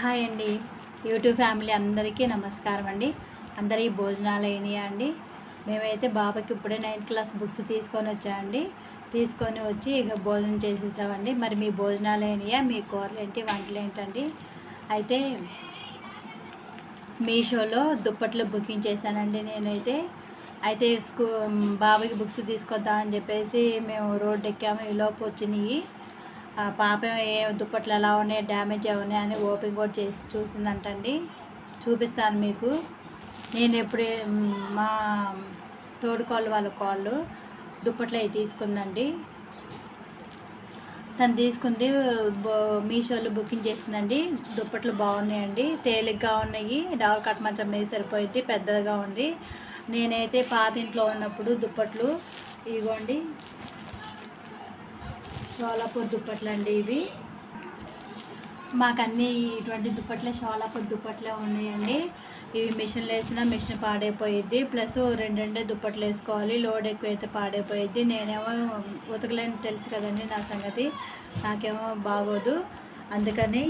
Hi అండి. YouTube family అందరికీ నమస్కారం అండి. అందరికీ భోజనాలు అయినాయా అండి? మేమైతే బాబాకి ఇప్పుడే నైన్త్ క్లాస్ బుక్స్ తీసుకొని వచ్చామండి. తీసుకొని వచ్చి ఇక భోజనం చేసేసామండి. మరి మీ భోజనాలు అయినాయా? మీ కూరలు ఏంటి? వంటలు ఏంటండి? అయితే మీషోలో దుప్పట్లు బుకింగ్ చేశానండి నేనైతే. అయితే స్కూ బాబాకి బుక్స్ తీసుకొద్దామని చెప్పేసి మేము రోడ్డు ఎక్కాము. ఈలోపు వచ్చినాయి. పాప ఏ దుప్పట్లు ఎలా ఉన్నాయి డ్యామేజ్ ఉన్నాయి అని ఓపెన్ కూడా చేసి చూసిందంటండి. చూపిస్తాను మీకు. నేను ఎప్పుడు మా తోడుకోళ్ళు వాళ్ళ కాళ్ళు దుప్పట్లు అవి తీసుకుందండి. తను తీసుకుంది బో- మీషోలో బుకింగ్ చేసిందండి. దుప్పట్లు బాగున్నాయండి తేలిగ్గా ఉన్నాయి. డబల్ కట్ మంచం మీద సరిపోయింది పెద్దదిగా ఉంది. నేనైతే పాత ఇంట్లో ఉన్నప్పుడు దుప్పట్లు ఇగోండి షోలాపూర్ దుప్పట్లు అండి ఇవి. మాకు అన్నీ ఇటువంటి దుప్పట్లే షోలాపూర్ దుప్పట్లే ఉన్నాయండి. ఇవి మిషన్లు వేసినా మిషన్ పాడైపోయిద్ది. ప్లస్ రెండు రెండే దుప్పట్లు వేసుకోవాలి. లోడ్ ఎక్కువ అయితే పాడైపోయిద్ది. నేనేమో ఉతకలేని తెలుసు కదండి నా సంగతి. నాకేమో బాగోదు. అందుకని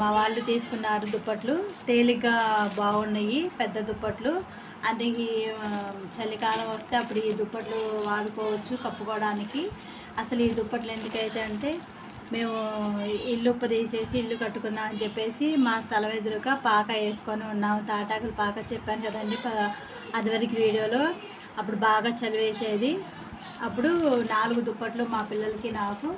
మా వాళ్ళు తీసుకున్నారు దుప్పట్లు. తేలిగ్గా బాగున్నాయి పెద్ద దుప్పట్లు. అందుకే చలికాలం వస్తే అప్పుడు ఈ దుప్పట్లు వాడుకోవచ్చు కప్పుకోవడానికి. అసలు ఈ దుప్పట్లు ఎందుకైతే అంటే మేము ఇల్లు ఉప్పు తీసేసి ఇల్లు కట్టుకుందాం అని చెప్పేసి మా స్థలం ఎదురుగా పాక వేసుకొని ఉన్నాము. తాటాకులు పాక చెప్పాను కదండి ప- అదివరకు వీడియోలో. అప్పుడు బాగా చలి వేసేది అప్పుడు నాలుగు దుప్పట్లు మా పిల్లలకి నాకు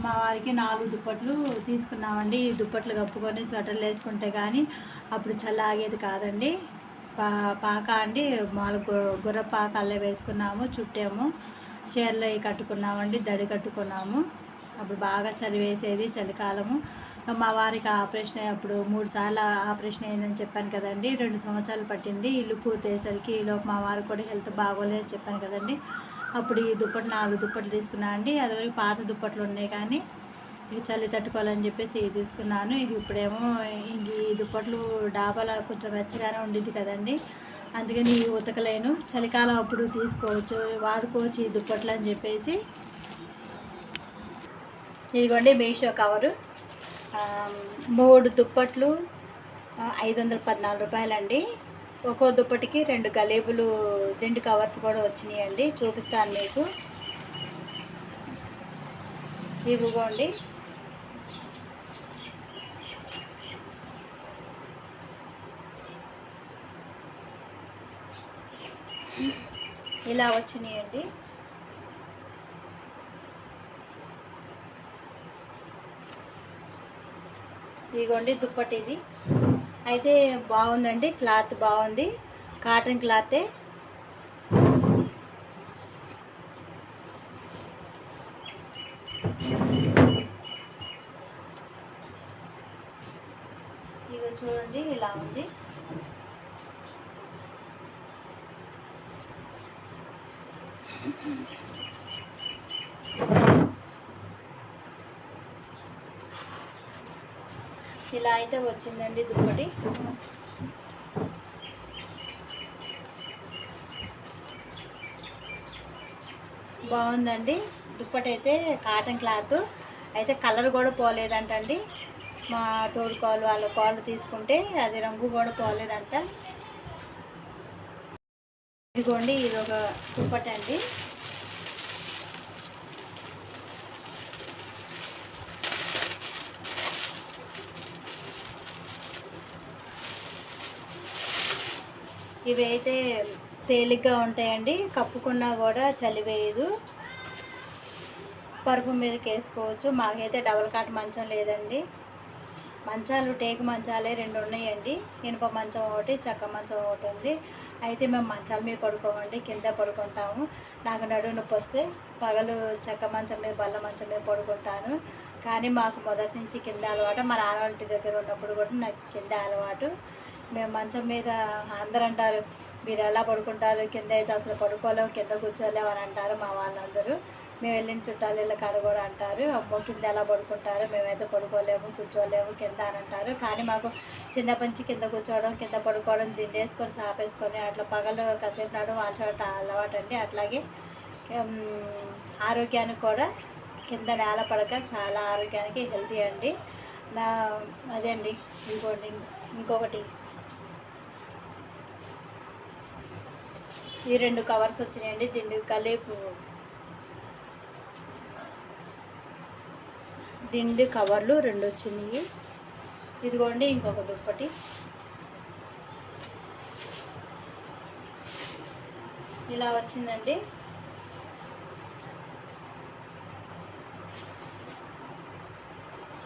మా వారికి నాలుగు దుప్పట్లు తీసుకున్నామండి. ఈ దుప్పట్లు కప్పుకొని స్వెటర్లు వేసుకుంటే కానీ అప్పుడు చల్ల ఆగేది కాదండి. పా పాక అండి మాలు గుర్ర పాక అల్లే వేసుకున్నాము చుట్టాము. చీరలు అవి కట్టుకున్నామండి దడి కట్టుకున్నాము. అప్పుడు బాగా చలి వేసేది చలికాలము. మా వారికి ఆపరేషన్ అప్పుడు మూడు సార్లు ఆపరేషన్ అయిందని చెప్పాను కదండి. రెండు సంవత్సరాలు పట్టింది. ఇల్లు పూర్తయ్యేసరికి ఈలోపు మా వారికి కూడా హెల్త్ బాగోలేదని చెప్పాను కదండి. అప్పుడు ఈ దుప్పట్లు నాలుగు దుప్పట్లు తీసుకున్నా అండి. అదివరకు పాత దుప్పట్లు ఉన్నాయి కానీ ఇవి చలి తట్టుకోవాలని చెప్పేసి ఇవి తీసుకున్నాను. ఇప్పుడేమో ఇంక ఈ దుప్పట్లు డాబాలో కొంచెం వెచ్చగానే ఉండిద్ది కదండి. అందుకని ఇవి ఉతకలేను. చలికాలం అప్పుడు తీసుకోవచ్చు. వాడుకోవచ్చు ఈ దుప్పట్లు అని చెప్పేసి. ఇదిగోండి మీషో కవరు. మూడు దుప్పట్లు ఐదు వందల పద్నాలుగు రూపాయలండి. ఒక్కో దుప్పటికి రెండు గలేబులు దిండు కవర్స్ కూడా వచ్చినాయండి. చూపిస్తాను మీకు. ఇవ్వండి ఇలా వచ్చినాయండి. ఇదిగోండి దుప్పటి ఇది. అయితే బాగుందండి క్లాత్ బాగుంది. కాటన్ క్లాతే. ఇదిగో చూడండి ఇలా ఉంది. ఇలా అయితే వచ్చిందండి దుప్పటి. బాగుందండి. దుప్పటి అయితే కాటన్ క్లాత్. అయితే కలర్ కూడా పోలేదంటండి. మా తోడుకోవాలి వాళ్ళ కోళ్ళు తీసుకుంటే అది రంగు కూడా పోలేదంట. ఇదిగోండి ఇది ఒక దుప్పటి అండి ఇవి అయితే తేలిగ్గా ఉంటాయండి కప్పుకున్నా కూడా చలి వేయదు. పరుపు మీదకి వేసుకోవచ్చు మాకైతే డబల్ కాట్ మంచం లేదండి. మంచాలు టేకు మంచాలే రెండు ఉన్నాయండి. ఇనుప మంచం ఒకటి చెక్క మంచం ఒకటి ఉంది. అయితే మేము మంచాల మీద పడుకోమండి కింద పడుకుంటాము. నాకు నడుము నొప్పి వస్తే పగలు చెక్క మంచం మీద బల్ల మంచం మీద పడుకుంటాను. కానీ మాకు మొదటి నుంచి కింద అలవాటు మా నాన్న దగ్గర ఉన్నప్పుడు కూడా నాకు కింద అలవాటు. మేము మంచం మీద అందరు అంటారు మీరు ఎలా పడుకుంటారు? కింద అయితే అసలు పడుకోలేము కింద కూర్చోలేము అని అంటారు మా వాళ్ళందరూ. మేము వెళ్ళిన చుట్టాలు ఇళ్ళ కాడ కూడా అంటారు అమ్మో కింద ఎలా పడుకుంటారు మేమైతే పడుకోలేము కూర్చోలేము కింద అని అంటారు. కానీ మాకు చిన్న పంచి కింద కూర్చోవడం కింద పడుకోవడం దిండేసుకొని చాపేసుకొని అట్లా పగలు కసేపు నాడు అలవాటు అలవాటు అండి అట్లాగే ఆరోగ్యానికి కూడా కింద నేల పడక చాలా ఆరోగ్యానికి హెల్తీ అండి. నా అదే అండి ఇంకోటి ఇంకొకటి. ఈ రెండు కవర్స్ వచ్చినాయండి దీన్ని కలిపి దిండి కవర్లు రెండు వచ్చినాయి ఇదిగోండి ఇంకొక దుప్పటి. ఇలా వచ్చిందండి.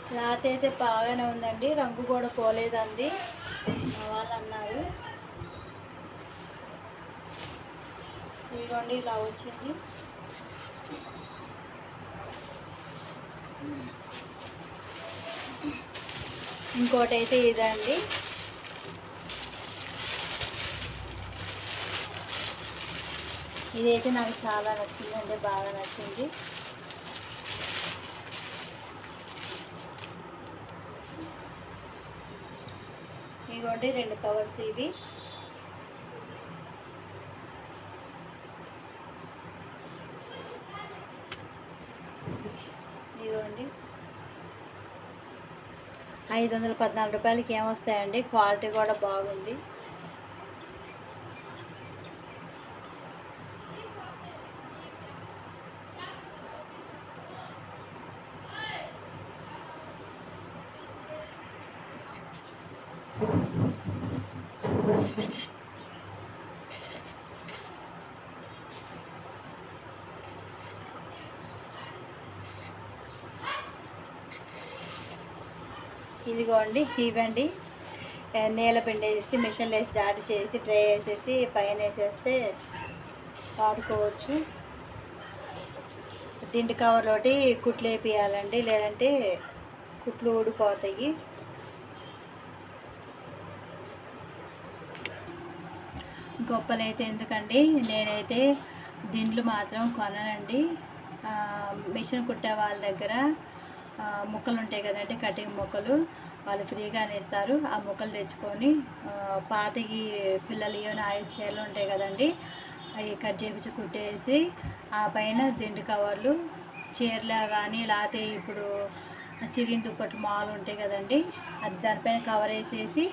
క్లాత్ అయితే బాగానే ఉందండి రంగు కూడా పోలేదండి. మా వాళ్ళు అన్నారు. ఇదిగోండి ఇలా వచ్చింది. ఇంకోటి అయితే ఇదండి. ఇదైతే నాకు చాలా నచ్చిందండి బాగా నచ్చింది. ఇదిగోండి రెండు కవర్స్ ఇవి ఇదిగోండి ఐదు వందల పద్నాలుగు రూపాయలకి ఏమొస్తాయండి? క్వాలిటీ కూడా బాగుంది. ఇదిగోండి ఇవ్వండి. ఆ, నేల పిండి వేసి మిషన్లు వేసి జాడి చేసి డ్రై వేసేసి పైన వేసేస్తే వాడుకోవచ్చు. దిండు కవర్ ఒకటి కుట్లు వేపియాలండి లేదంటే కుట్లు ఊడిపోతాయి. గొప్పలైతే ఎందుకండి నేనైతే దిండ్లు మాత్రం కొననండి. మిషన్ కుట్టే వాళ్ళ దగ్గర ముక్కలు ఉంటాయి కదండి కటింగ్ మొక్కలు. వాళ్ళు ఫ్రీగానే ఇస్తారు ఆ ముక్కలు తెచ్చుకొని పాతకి పిల్లలు ఏమైనా ఆయన చీరలు ఉంటాయి కదండి అవి కట్ చేపించి కుట్టేసి ఆ పైన దిండు కవర్లు చీరలు కానీ లేకపోతే ఇప్పుడు చిరిగిన దుప్పటి మాలు ఉంటాయి కదండి అది దానిపైన కవర్ వేసేసి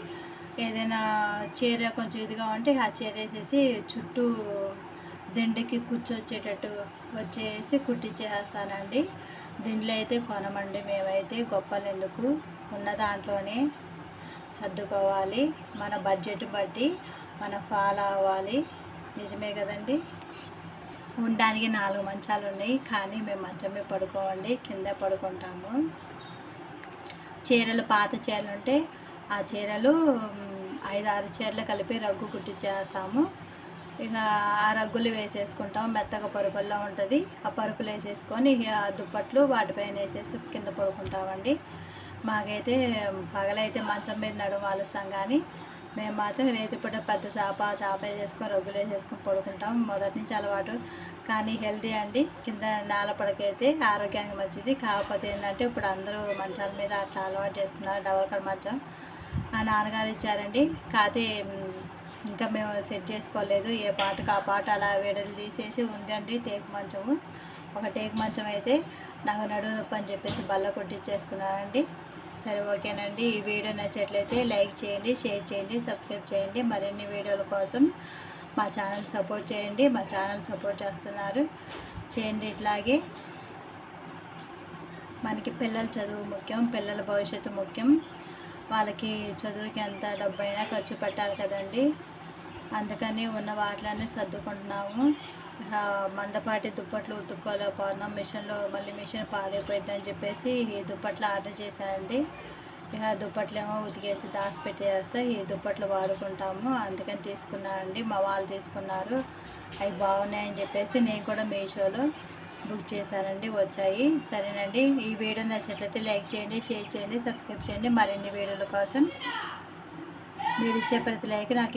ఏదైనా చీర కొంచెం ఇదిగా ఉంటే ఆ చీర వేసేసి చుట్టూ దిండుకి కూర్చొచ్చేటట్టు వచ్చేసి కుట్టించేస్తానండి దీంట్లో అయితే కొనమండి మేమైతే గొప్పలు ఎందుకు ఉన్న దాంట్లోనే సర్దుకోవాలి. మన బడ్జెట్ బట్టి మనం ఫాలో అవ్వాలి. నిజమే కదండి? ఉండడానికి నాలుగు మంచాలు ఉన్నాయి. కానీ మేము మంచమే పడుకోవండి కింద పడుకుంటాము. చీరలు పాత చీరలు ఉంటే ఆ చీరలు ఐదు ఆరు చీరలు కలిపి రగ్గు కుట్టించేస్తాము. ఇక ఆ రగ్గులు వేసేసుకుంటాం మెత్తగా పరుపుల్లో ఉంటుంది. ఆ పరుపులు వేసేసుకొని ఆ దుప్పట్లు వాటిపైన వేసేసి కింద పడుకుంటామండి. మాకైతే పగలైతే మంచం మీద నడుము వాలుస్తాం కానీ మేము మాత్రం రేతిపూట పెద్ద చేప చేప వేసేసుకొని రగ్గులు వేసేసుకొని పడుకుంటాం. మొదటి నుంచి అలవాటు కానీ హెల్దీ అండి. కింద నేల పడకైతే ఆరోగ్యానికి మంచిది. కాకపోతే ఏంటంటే ఇప్పుడు అందరూ మంచాల మీద అట్లా అలవాటు చేసుకున్నారు డబల్ కడ మంచం. ఆ నాన్నగారు ఇచ్చారండి కాకపోతే ఇంకా మేము సెట్ చేసుకోలేదు ఏ పాటకు ఆ పాట అలా వేడలు తీసేసి ఉందండి టేక్ మంచము. ఒక టేక్ మంచం అయితే నాకు నడుము నొప్పి అని చెప్పేసి బల్ల కొట్టించేసుకున్నానండి సరే ఓకేనండి. ఈ వీడియో నచ్చట్లయితే లైక్ చేయండి షేర్ చేయండి సబ్స్క్రైబ్ చేయండి. మరిన్ని వీడియోల కోసం మా ఛానల్ సపోర్ట్ చేయండి. మా ఛానల్ సపోర్ట్ చేస్తున్నారు. చేయండి ఇట్లాగే. మనకి పిల్లల చదువు ముఖ్యం పిల్లల భవిష్యత్తు ముఖ్యం. వాళ్ళకి చదువుకి ఎంత డబ్బు అయినా ఖర్చు పెట్టాలి కదండి. అందుకని ఉన్న వాటిలోనే సర్దుకుంటున్నాము. మందపాటి దుప్పట్లు ఉతుక్కోలేకపోతున్నాం మిషన్లో మళ్ళీ మిషన్ పాడైపోయింది అని చెప్పేసి ఈ దుప్పట్లు ఆర్డర్ చేశానండి. ఇక దుప్పట్లు ఏమో ఉతికేసి దాచి పెట్టేస్తే ఈ దుప్పట్లు వాడుకుంటాము. అందుకని తీసుకున్నానండి. మా వాళ్ళు తీసుకున్నారు. అవి బాగున్నాయని చెప్పేసి నేను కూడా మీషోలో బుక్ చేశానండి వచ్చాయి. సరేనండి. ఈ వీడియో నచ్చినట్లయితే లైక్ చేయండి షేర్ చేయండి సబ్స్క్రైబ్ చేయండి. మరిన్ని వీడియోల కోసం మీరు ఇచ్చే ప్రతి లైక్ నాకు